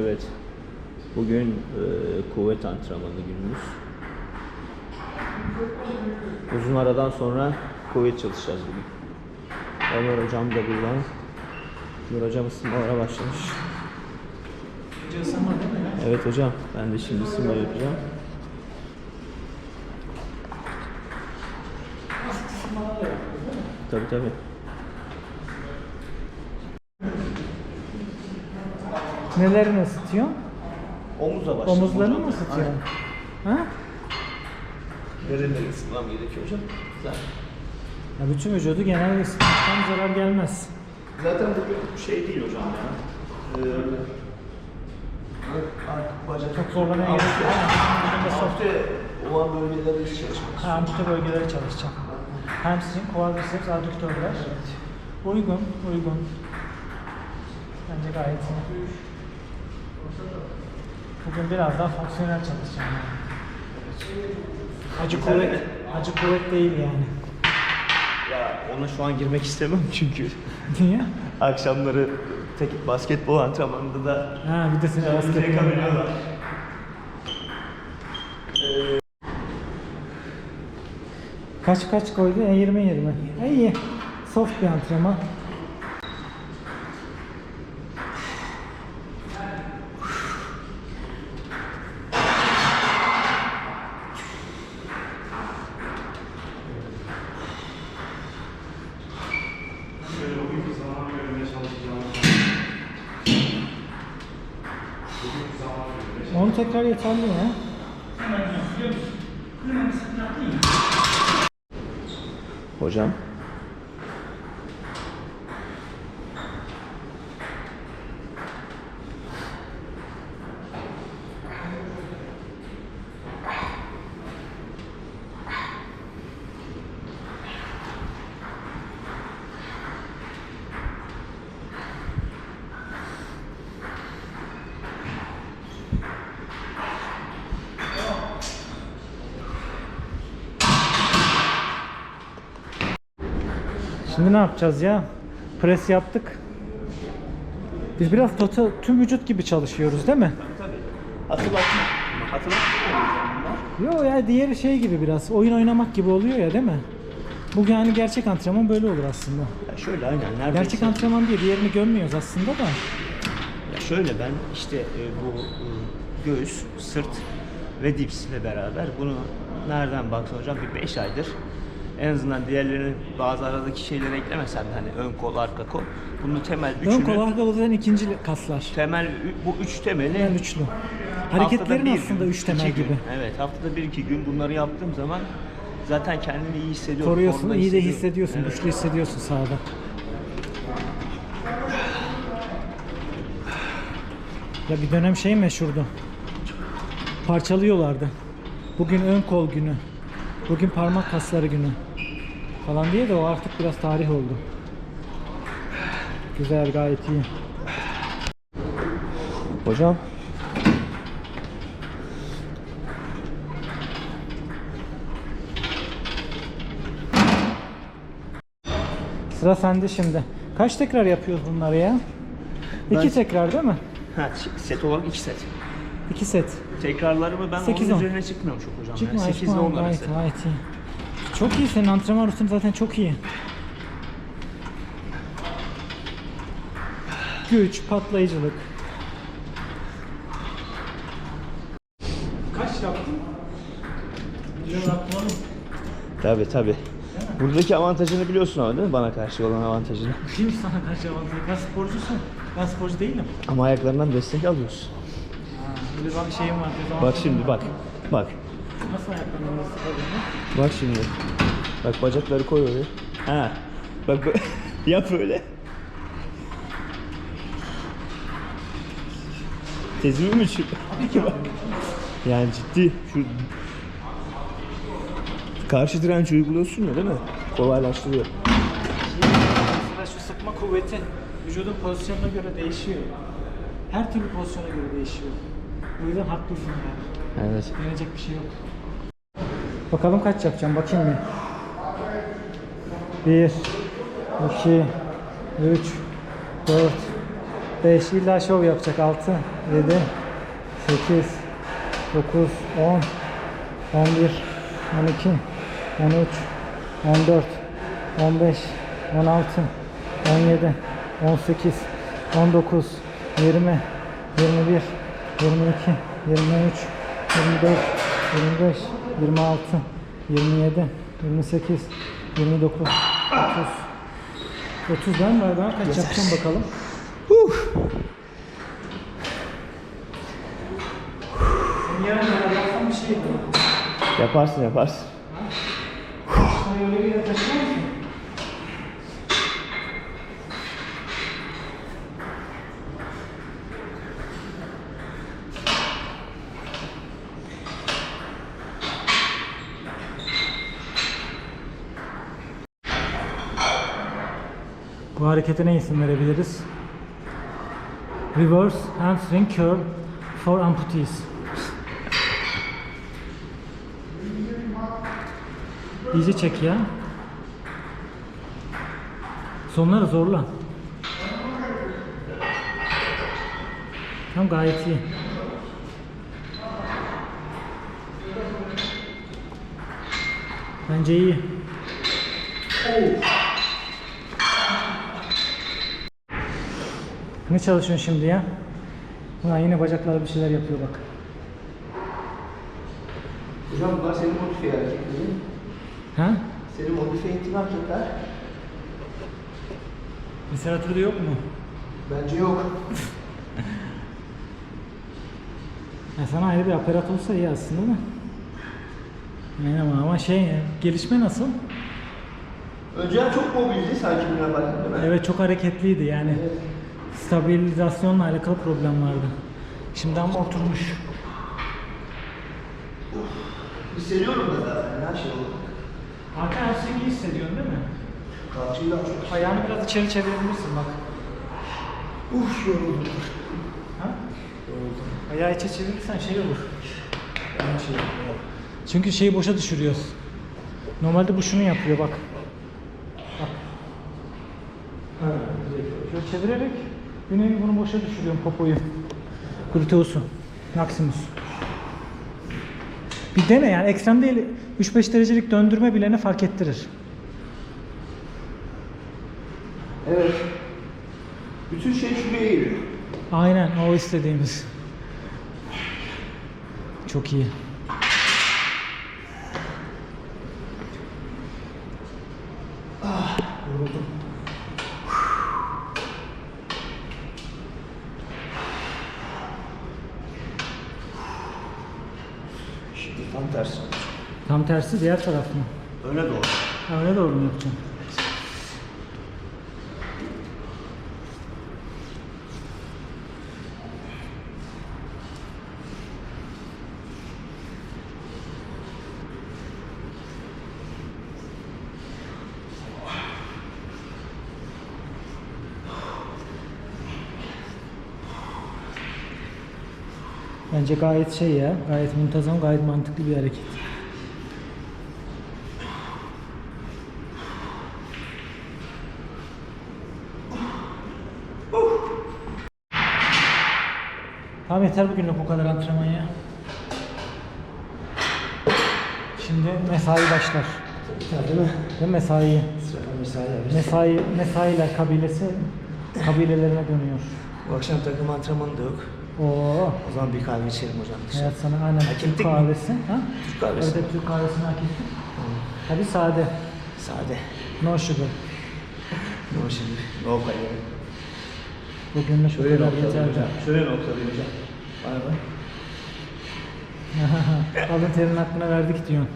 Evet. Bugün e, kuvvet antrenmanı günümüz. Uzun aradan sonra kuvvet çalışacağız bugün. Ömer hocam da burada. Nur hocam ısınmalara başlamış. Evet hocam ben de şimdi ısınma yapacağım. Tabii tabii. Nelerini ısıtıyorsun? Omuzla başlayalım. Omuzlarını mı ısıtıyorsun? Ha? Nereleri ısıtmam gerekiyor hocam? Güzel. Ya bütün vücudu genel ısıtmaktan zarar gelmez. Zaten bugün şey değil hocam ya. Ee, artık bacak Çok zorlamaya gerek yok. Hafta olan bölgelerde hiç çalışmaz. Ha, bölgeleri çalışacağım. Hamstring, quadriceps, addüktörler. Uygun, uygun. Bence gayet iyi. Bugün biraz daha fonksiyonel çalışacağım. Yani. Acı kuvvet, acı kuvvet değil yani. Ya ona şu an girmek istemem çünkü Niye? akşamları tek basketbol antrenmanında da Ha bir de seni zevk basket alıyorlar. Kaç kaç koydu? E 20 20. E iyi. Soft bir antrenman. 10 tekrar yeterli ya. Hocam? Şimdi ne yapacağız ya? Pres yaptık. Biz biraz total, tüm vücut gibi çalışıyoruz değil mi? Hatırlatma. Hatırlatma. Yo ya diğeri şey gibi biraz oyun oynamak gibi oluyor ya değil mi? Bu yani gerçek antrenman böyle olur aslında. Ya şöyle aynen. Neredeyse. Gerçek antrenman diye diğerini gömmüyoruz aslında da. Ya şöyle ben işte e, bu e, göğüs, sırt ve dips ile beraber bunu nereden baksan hocam bir 5 aydır en azından diğerlerini bazı aradaki şeyleri eklemesen de hani ön kol, arka kol. Bunun temel üçünü, Ön kol arka kol zaten ikinci kaslar. temel bu üç temeli Temel üçlü. Hareketlerin bir aslında gün, üç temel iki gün. gibi. Evet haftada bir iki gün bunları yaptığım zaman zaten kendimi iyi hissediyorum. Koruyorsun, iyi de hissediyorsun, Evet. güçlü hissediyorsun sahada. Ya bir dönem şey meşhurdu. Parçalıyorlardı. Bugün ön kol günü. Bugün parmak kasları günü. Falan diye de o artık biraz tarih oldu. Güzel, gayet iyi. Hocam Sıra sende şimdi. Kaç tekrar yapıyoruz bunları ya? İki Ben- tekrar değil mi? ha, set olarak iki set. İki set. Tekrarlarımı ben Sekiz, onun on. üzerine çıkmıyorum çok hocam. Çıkma yani. 8 ile çıkma 10 gayet, arası. gayet iyi. Çok iyi senin antrenman rutinin zaten çok iyi. Güç, patlayıcılık. Kaç yaptın? Tabi tabi. Buradaki avantajını biliyorsun ama değil mi? Bana karşı olan avantajını. Kim sana karşı avantajı? Ben sporcusun. Ben sporcu değilim. Ama ayaklarından destek alıyorsun. Ha, böyle bir şeyim var. Bak şimdi bak. Bak. Nasıl ayaklarını? Bak şimdi. Bak bacakları koy oraya. Ha. Bak yap böyle. Tezimi mi çık? yani ciddi. Şu karşı direnç uyguluyorsun ya değil mi? Kolaylaştırıyor. Aslında şu sıkma kuvveti vücudun pozisyonuna göre değişiyor. Her türlü pozisyona göre değişiyor. O yüzden haklısın yani. Evet. Denecek bir şey yok. Bakalım kaç yapacağım bakayım bir. 1 2 3 4 5 illa şov yapacak 6 7 8 9 10 11 12 13 14 15 16 17 18 19 20 21 22 23 24 25 26 27 28 29 30 30 ben var daha kaç yapacağım bakalım. Senin yarın kadar yapsam bir şey yok. Yaparsın yaparsın. Sana öyle bir yere taşımaz mısın? Bu harekete ne isim verebiliriz? Reverse hamstring curl for amputees. İyice çek ya. Sonları zorla. Tam gayet iyi. Bence iyi. Ne çalışıyorsun şimdi ya? Ulan yine bacaklar bir şeyler yapıyor bak. Hocam bunlar senin modifiye hareketlerin. Ha? Senin modifiye ettiğin hareketler. Literatürde yok mu? Bence yok. Ya sana ayrı bir aparat olsa iyi aslında da. Aynen ama, ama şey ya, gelişme nasıl? Önceden çok mobildi sanki buna mi? Evet çok hareketliydi yani. Stabilizasyonla alakalı problem vardı. Şimdi ama oturmuş. Hissediyorum da zaten her şey oldu. Hakan her şeyi iyi hissediyorsun değil mi? Kalçayla çok Ayağını biraz içeri çevirebilirsin bak. Uf yoruldum. Ha? Yoruldum. Ayağı içe çevirirsen şey olur. Ben şey Çünkü şeyi boşa düşürüyoruz. Normalde bu şunu yapıyor bak. Bak. Şöyle çevirerek bir nevi bunu boşa düşürüyorum popoyu. Gluteusu. Maximus. Bir dene yani ekstrem değil 3-5 derecelik döndürme bile ne fark ettirir. Evet. Bütün şey şuraya geliyor. Aynen o istediğimiz. Çok iyi. Yoruldum. Tersi. Tam tersi diğer taraf mı? Öne doğru. Ha, Öyle doğru mu yapacağım? Bence gayet şey ya, gayet muntazam, gayet mantıklı bir hareket. Tamam yeter bugünlük bu kadar antrenman ya. Şimdi mesai başlar. Değil mi? Ve mesai. Sıra mesai. Mesai, mesailer kabilesi kabilelerine dönüyor. Bu akşam takım antrenmanı da yok. Oo, O zaman bir kahve içelim hocam. hayat sana aynen Hak Türk mi? kahvesi. Ha? Türk kahvesi. Evet, evet, Türk kahvesini hak ettik. Hadi sade. Sade. No sugar. No şimdi. No kalori. Bugünlük bu Şöyle noktalayayım hocam. Şöyle noktalayayım hocam. Var mı? Alın terin hakkını verdik diyorsun.